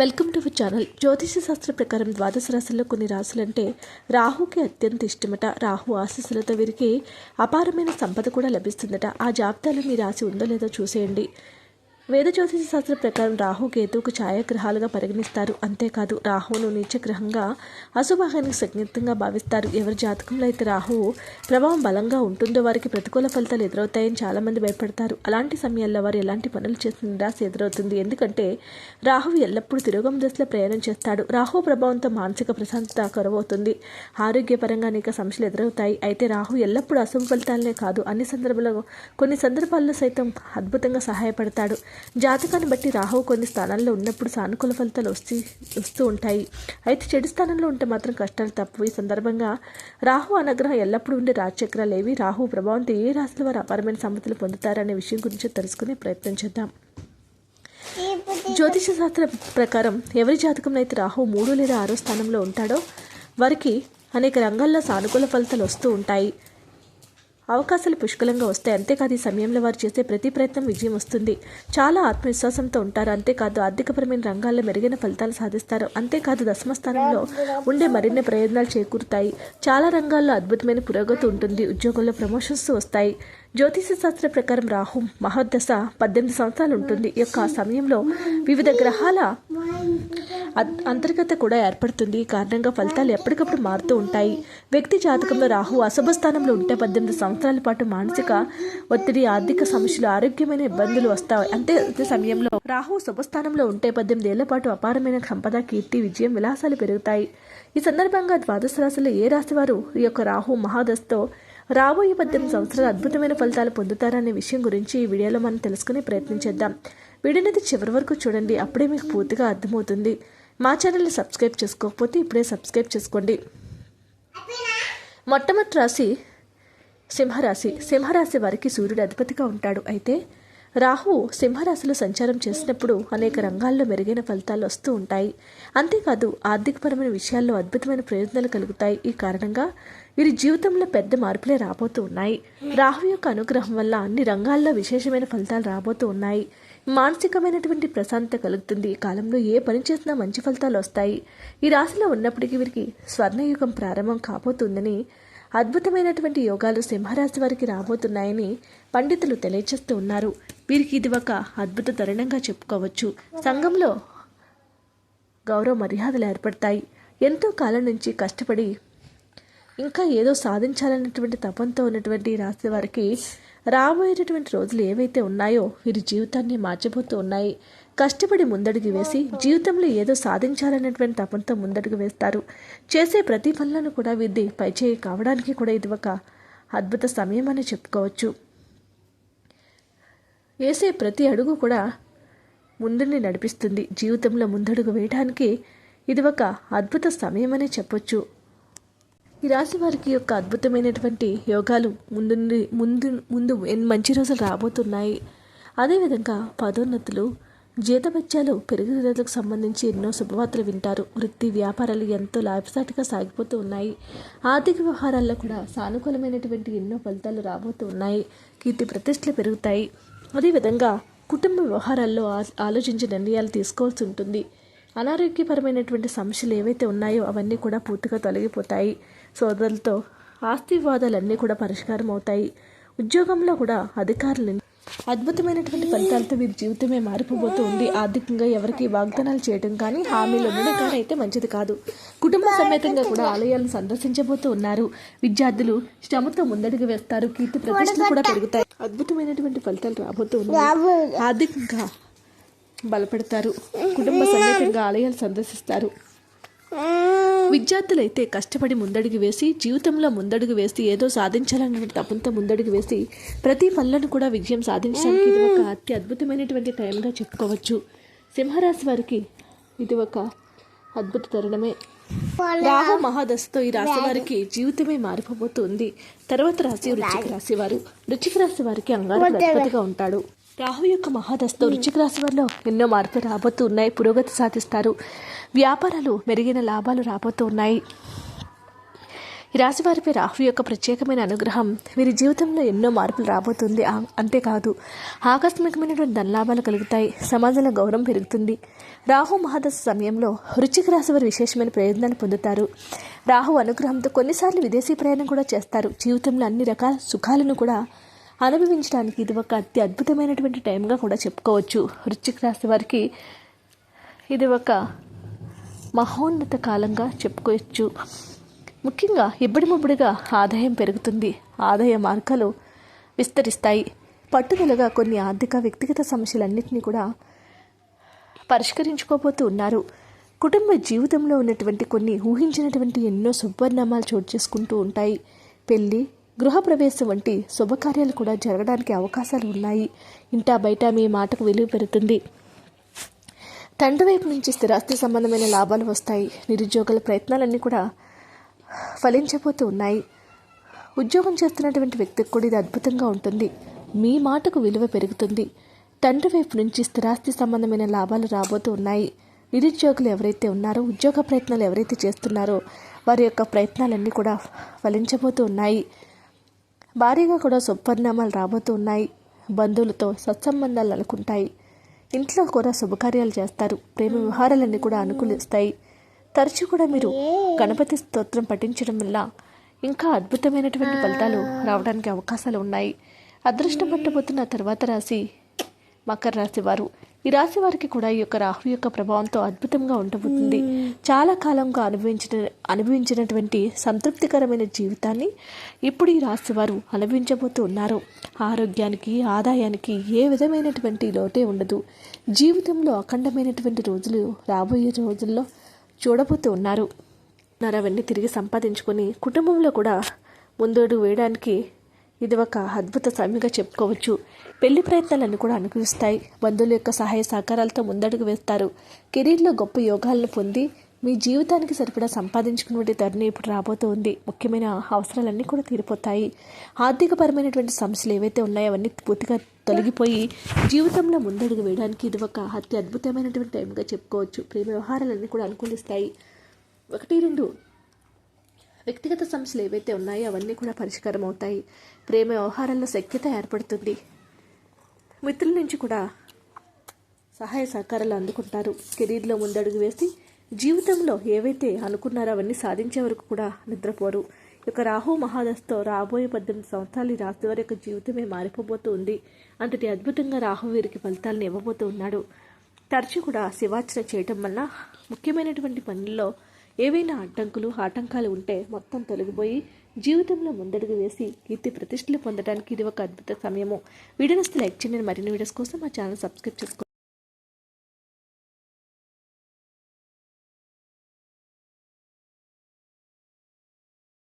Welcome to our channel. జ్యోతిష శాస్త్ర ప్రకారం ద్వాదశ రాశుల్లో కొన్ని రాశులంటే రాహుకి అత్యంత ఇష్టమట. రాహు ఆశీస్సులతో వీరికి అపారమైన సంపద కూడా లభిస్తుందట. ఆ జాబితాలో మీ రాశి ఉందో లేదో చూసేయండి. వేద జ్యోతిష శాస్త్ర ప్రకారం రాహు కేతువుకు ఛాయాగ్రహాలుగా పరిగణిస్తారు. అంతేకాదు రాహువును నీచగ్రహంగా అశుభాగానికి సంకేతంగా భావిస్తారు. ఎవరి జాతకంలో అయితే రాహువు ప్రభావం బలంగా ఉంటుందో వారికి ప్రతికూల ఫలితాలు ఎదురవుతాయని చాలామంది భయపడతారు. అలాంటి సమయాల్లో వారు ఎలాంటి పనులు చేసిన నిరాశ ఎదురవుతుంది. ఎందుకంటే రాహువు ఎల్లప్పుడూ తిరోగం దశలో ప్రయాణం చేస్తాడు. రాహు ప్రభావంతో మానసిక ప్రశాంతత కరువవుతుంది. ఆరోగ్యపరంగా అనేక సమస్యలు ఎదురవుతాయి. అయితే రాహు ఎల్లప్పుడూ అశుభ ఫలితాలనే కాదు అన్ని సందర్భాల్లో కొన్ని సందర్భాల్లో సైతం అద్భుతంగా సహాయపడతాడు. జాతకాన్ని బట్టి రాహువు కొన్ని స్థానాల్లో ఉన్నప్పుడు సానుకూల ఫలితాలు వస్తూ వస్తూ ఉంటాయి. అయితే చెడు స్థానంలో ఉంటే మాత్రం కష్టాలు తప్పు ఈ సందర్భంగా రాహు అనుగ్రహం ఎల్లప్పుడూ ఉండే రాజచక్రాలు ఏవి? రాహు ప్రభావంతో ఏ రాశుల వారు అపారమైన సంపదలు పొందుతారనే విషయం గురించి తెలుసుకునే ప్రయత్నం చేద్దాం. జ్యోతిష శాస్త్ర ప్రకారం ఎవరి జాతకంలో అయితే రాహు మూడు లేదా ఆరో స్థానంలో ఉంటాడో వారికి అనేక రంగాల్లో సానుకూల ఫలితాలు వస్తూ ఉంటాయి. అవకాశాలు పుష్కలంగా వస్తాయి. అంతేకాదు ఈ సమయంలో వారు చేసే ప్రతి ప్రయత్నం విజయం వస్తుంది. చాలా ఆత్మవిశ్వాసంతో ఉంటారు. అంతేకాదు ఆర్థికపరమైన రంగాల్లో మెరుగైన ఫలితాలు సాధిస్తారు. అంతేకాదు దశమ స్థానంలో ఉండే మరిన్ని ప్రయోజనాలు చేకూరుతాయి. చాలా రంగాల్లో అద్భుతమైన పురోగతి ఉంటుంది. ఉద్యోగంలో ప్రమోషన్స్ వస్తాయి. జ్యోతిష శాస్త్ర ప్రకారం రాహు మహోదశ పద్దెనిమిది సంవత్సరాలు ఉంటుంది. ఈ యొక్క సమయంలో వివిధ గ్రహాల అంతర్గత కూడా ఏర్పడుతుంది. కారణంగా ఫలితాలు ఎప్పటికప్పుడు మారుతూ ఉంటాయి. వ్యక్తి జాతకంలో రాహు అశుభ స్థానంలో ఉంటే పద్దెనిమిది సంవత్సరాల పాటు మానసిక ఒత్తిడి ఆర్థిక సమస్యలు ఆరోగ్యమైన ఇబ్బందులు వస్తాయి. అంతే సమయంలో రాహు శుభస్థానంలో ఉంటే పద్దెనిమిది ఏళ్ళ పాటు అపారమైన సంపద కీర్తి విజయం విలాసాలు పెరుగుతాయి. ఈ సందర్భంగా ద్వాదశ రాశుల్లో ఏ రాశి వారు ఈ యొక్క రాహు మహాదశతో రాబోయే పద్దెనిమిది సంవత్సరాలు అద్భుతమైన ఫలితాలు పొందుతారనే విషయం గురించి ఈ వీడియోలో మనం తెలుసుకునే ప్రయత్నం చేద్దాం. వీడియోనైతే చివరి వరకు చూడండి. అప్పుడే మీకు పూర్తిగా అర్థమవుతుంది. మా ఛానల్ని సబ్స్క్రైబ్ చేసుకోకపోతే ఇప్పుడే సబ్స్క్రైబ్ చేసుకోండి. మొట్టమొదటి రాశి సింహరాశి. సింహరాశి వారికి సూర్యుడు అధిపతిగా ఉంటాడు. అయితే రాహు సింహరాశిలో సంచారం చేసినప్పుడు అనేక రంగాల్లో మెరుగైన ఫలితాలు వస్తూ ఉంటాయి. అంతేకాదు ఆర్థికపరమైన విషయాల్లో అద్భుతమైన ప్రయోజనాలు కలుగుతాయి. ఈ కారణంగా వీరి జీవితంలో పెద్ద మార్పులే రాబోతూ ఉన్నాయి. రాహు యొక్క అనుగ్రహం వల్ల అన్ని రంగాల్లో విశేషమైన ఫలితాలు రాబోతూ ఉన్నాయి. మానసికమైనటువంటి ప్రశాంతత కలుగుతుంది. ఈ కాలంలో ఏ పని చేసినా మంచి ఫలితాలు వస్తాయి. ఈ రాశిలో ఉన్నప్పటికీ వీరికి స్వర్ణయుగం ప్రారంభం కాబోతుందని అద్భుతమైనటువంటి యోగాలు సింహరాశి వారికి రాబోతున్నాయని పండితులు తెలియజేస్తూ ఉన్నారు. వీరికి ఇది ఒక అద్భుత తరుణంగా చెప్పుకోవచ్చు. సంఘంలో గౌరవ మర్యాదలు ఏర్పడతాయి. ఎంతో కాలం నుంచి కష్టపడి ఇంకా ఏదో సాధించాలన్నటువంటి తపంతో ఉన్నటువంటి రాశి వారికి రాబోయేటటువంటి రోజులు ఏవైతే ఉన్నాయో వీరి జీవితాన్ని మార్చబోతూ ఉన్నాయి. కష్టపడి ముందడుగు వేసి జీవితంలో ఏదో సాధించాలన్నటువంటి తపంతో ముందడుగు వేస్తారు. చేసే ప్రతి పనులను కూడా వీరిది పైచేయి కావడానికి కూడా ఇది ఒక అద్భుత సమయం అని చెప్పుకోవచ్చు. వేసే ప్రతి అడుగు కూడా ముందుని నడిపిస్తుంది. జీవితంలో ముందడుగు వేయడానికి ఇది ఒక అద్భుత సమయం అని చెప్పొచ్చు. ఈ రాశి వారికి యొక్క అద్భుతమైనటువంటి యోగాలు ముందు ముందు ముందు మంచి రోజులు రాబోతున్నాయి? అదేవిధంగా పదోన్నతులు జీతభత్యాలు పెరుగుదలకు సంబంధించి ఎన్నో శుభవార్తలు వింటారు. వృత్తి వ్యాపారాలు ఎంతో లాభసాటిగా సాగిపోతూ ఉన్నాయి. ఆర్థిక వ్యవహారాల్లో కూడా సానుకూలమైనటువంటి ఎన్నో ఫలితాలు రాబోతూ ఉన్నాయి. కీర్తి ప్రతిష్టలు పెరుగుతాయి. అదేవిధంగా కుటుంబ వ్యవహారాల్లో ఆ- ఆలోచించి నిర్ణయాలు తీసుకోవాల్సి ఉంటుంది. అనారోగ్యపరమైనటువంటి సమస్యలు ఏవైతే ఉన్నాయో అవన్నీ కూడా పూర్తిగా తొలగిపోతాయి. సోదరులతో ఆస్తి వివాదాలన్నీ కూడా పరిష్కారం అవుతాయి. ఉద్యోగంలో కూడా అధికారులు అద్భుతమైనటువంటి ఫలితాలతో వీరి జీవితమే మారిపోబోతూ ఉంది. ఆర్థికంగా ఎవరికి వాగ్దానాలు చేయడం కానీ హామీలు ఉండడం కానీ అయితే మంచిది కాదు. కుటుంబ సమేతంగా కూడా ఆలయాలను సందర్శించబోతూ ఉన్నారు. విద్యార్థులు శ్రమతో ముందడుగు వేస్తారు. కీర్తి ప్రతిష్టలు కూడా పెరుగుతాయి. అద్భుతమైనటువంటి ఫలితాలు రాబోతూ ఉన్నాయి. ఆర్థికంగా బలపడతారు. కుటుంబ సమేతంగా ఆలయాలు సందర్శిస్తారు. విద్యార్థులైతే కష్టపడి ముందడుగు వేసి జీవితంలో ముందడుగు వేసి ఏదో సాధించాలన్న తపంతో ముందడుగు వేసి ప్రతి పనులను కూడా విజయం సాధించడానికి ఇది ఒక అతి అద్భుతమైనటువంటి టైంగా చెప్పుకోవచ్చు. సింహరాశి వారికి ఇది ఒక అద్భుత తరుణమే. రాహు మహాదశతో ఈ రాశి వారికి జీవితమే మారిపోబోతుంది. తర్వాత రాశి వృచ్చిక రాశి వారు. వృచ్చిక రాశి వారికి అంగారు అద్భుతంగా ఉంటాడు. రాహు యొక్క మహాదశతో వృచ్చిక రాశి వారిలో ఎన్నో మార్పులు రాబోతూ ఉన్నాయి పురోగతి సాధిస్తారు. వ్యాపారాలు మెరుగైన లాభాలు రాబోతూ ఉన్నాయి ఈ రాశి వారిపై రాహు యొక్క ప్రత్యేకమైన అనుగ్రహం వీరి జీవితంలో ఎన్నో మార్పులు రాబోతుంది. అంతేకాదు ఆకస్మికమైనటువంటి ధనలాభాలు కలుగుతాయి సమాజంలో గౌరవం పెరుగుతుంది. రాహు మహాదశ సమయంలో వృశ్చిక రాశి వారు విశేషమైన ప్రయోజనాలు పొందుతారు. రాహు అనుగ్రహంతో కొన్నిసార్లు విదేశీ ప్రయాణం కూడా చేస్తారు. జీవితంలో అన్ని రకాల సుఖాలను కూడా అనుభవించడానికి ఇది ఒక అతి అద్భుతమైనటువంటి టైంగా కూడా చెప్పుకోవచ్చు. వృశ్చిక రాశి వారికి ఇది ఒక మహోన్నత కాలంగా చెప్పుకోవచ్చు. ముఖ్యంగా ఇబ్బడి ముబ్బడిగా ఆదాయం పెరుగుతుంది. ఆదాయ మార్గాలు విస్తరిస్తాయి. పట్టుదలగా కొన్ని ఆర్థిక వ్యక్తిగత సమస్యలన్నింటినీ కూడా పరిష్కరించుకోబోతూ ఉన్నారు. కుటుంబ జీవితంలో ఉన్నటువంటి కొన్ని ఊహించినటువంటి ఎన్నో శుభపరిణామాలు చోటు చేసుకుంటూ ఉంటాయి. పెళ్ళి గృహప్రవేశం వంటి శుభకార్యాలు కూడా జరగడానికి అవకాశాలు ఉన్నాయి. ఇంటా బయట మీ మాటకు విలువ పెరుగుతుంది. తండ్రి వైపు నుంచి స్థిరాస్తి సంబంధమైన లాభాలు వస్తాయి. నిరుద్యోగుల ప్రయత్నాలన్నీ కూడా ఫలించబోతూ ఉన్నాయి. ఉద్యోగం చేస్తున్నటువంటి వ్యక్తికి కూడా ఇది అద్భుతంగా ఉంటుంది. మీ మాటకు విలువ పెరుగుతుంది. తండ్రి వైపు నుంచి స్థిరాస్తి సంబంధమైన లాభాలు రాబోతూ ఉన్నాయి. నిరుద్యోగులు ఎవరైతే ఉన్నారో ఉద్యోగ ప్రయత్నాలు ఎవరైతే చేస్తున్నారో వారి యొక్క ప్రయత్నాలన్నీ కూడా ఫలించబోతూ ఉన్నాయి. భారీగా కూడా శుభపరిణామాలు రాబోతూ ఉన్నాయి బంధువులతో సత్సంబంధాలు అనుకుంటాయి ఇంట్లో కూడా శుభకార్యాలు చేస్తారు. ప్రేమ వ్యవహారాలన్నీ కూడా అనుకూలిస్తాయి. తరచూ కూడా మీరు గణపతి స్తోత్రం పఠించడం వల్ల ఇంకా అద్భుతమైనటువంటి ఫలితాలు రావడానికి అవకాశాలు ఉన్నాయి. అదృష్టం పట్టబోతున్న తర్వాత రాశి మకర రాశి వారు. ఈ రాశి వారికి కూడా ఈ యొక్క రాహు యొక్క ప్రభావంతో అద్భుతంగా ఉండబోతుంది. చాలా కాలంగా అనుభవించిన అనుభవించినటువంటి సంతృప్తికరమైన జీవితాన్ని ఇప్పుడు ఈ రాశి వారు అనుభవించబోతూ ఉన్నారు. ఆరోగ్యానికి ఆదాయానికి ఏ విధమైనటువంటి లోటే ఉండదు. జీవితంలో అఖండమైనటువంటి రోజులు రాబోయే రోజుల్లో చూడబోతూ ఉన్నారు. అవన్నీ తిరిగి సంపాదించుకొని కుటుంబంలో కూడా ముందడుగు వేయడానికి ఇది ఒక అద్భుత సమయంగా చెప్పుకోవచ్చు. పెళ్ళి ప్రయత్నాలన్నీ కూడా అనుకరిస్తాయి. బంధువుల యొక్క సహాయ సహకారాలతో ముందడుగు వేస్తారు. కెరీర్లో గొప్ప యోగాలను పొంది మీ జీవితానికి సరిపడా సంపాదించుకున్నటువంటి తరుణం ఇప్పుడు రాబోతోంది. ముఖ్యమైన అవసరాలన్నీ కూడా తీరిపోతాయి. ఆర్థికపరమైనటువంటి సమస్యలు ఏవైతే ఉన్నాయో అవన్నీ పూర్తిగా తొలగిపోయి జీవితంలో ముందడుగు వేయడానికి ఇది ఒక అతి అద్భుతమైనటువంటి టైంగా చెప్పుకోవచ్చు. ప్రేమ వ్యవహారాలన్నీ కూడా అనుకూలిస్తాయి. ఒకటి రెండు. వ్యక్తిగత సమస్యలు ఏవైతే ఉన్నాయో అవన్నీ కూడా పరిష్కారం అవుతాయి. ప్రేమ వ్యవహారాల్లో శక్యత ఏర్పడుతుంది. మిత్రుల నుంచి కూడా సహాయ సహకారాలు అందుకుంటారు. కెరీర్లో ముందడుగు వేసి జీవితంలో ఏవైతే అనుకున్నారో అవన్నీ సాధించే వరకు కూడా నిద్రపోరు. యొక్క రాహు మహాదశతో రాబోయే పద్దెనిమిది సంవత్సరాలు ఈ రాశి వారి యొక్క జీవితమే మారిపోబోతూ ఉంది. అంతటి అద్భుతంగా రాహు వీరికి ఫలితాలను ఇవ్వబోతూ ఉన్నాడు. తరచూ కూడా శివార్చన చేయటం వల్ల ముఖ్యమైనటువంటి పనుల్లో ఏవైనా అడ్డంకులు ఆటంకాలు ఉంటే మొత్తం తొలగిపోయి జీవితంలో ముందడుగు వేసి కీర్తి ప్రతిష్టలు పొందడానికి ఇది ఒక అద్భుత సమయము. వీడియోస్ లైక్ చేయండి. మరిన్ని వీడియోస్ కోసం మా ఛానల్ సబ్స్క్రైబ్ చేసుకోండి.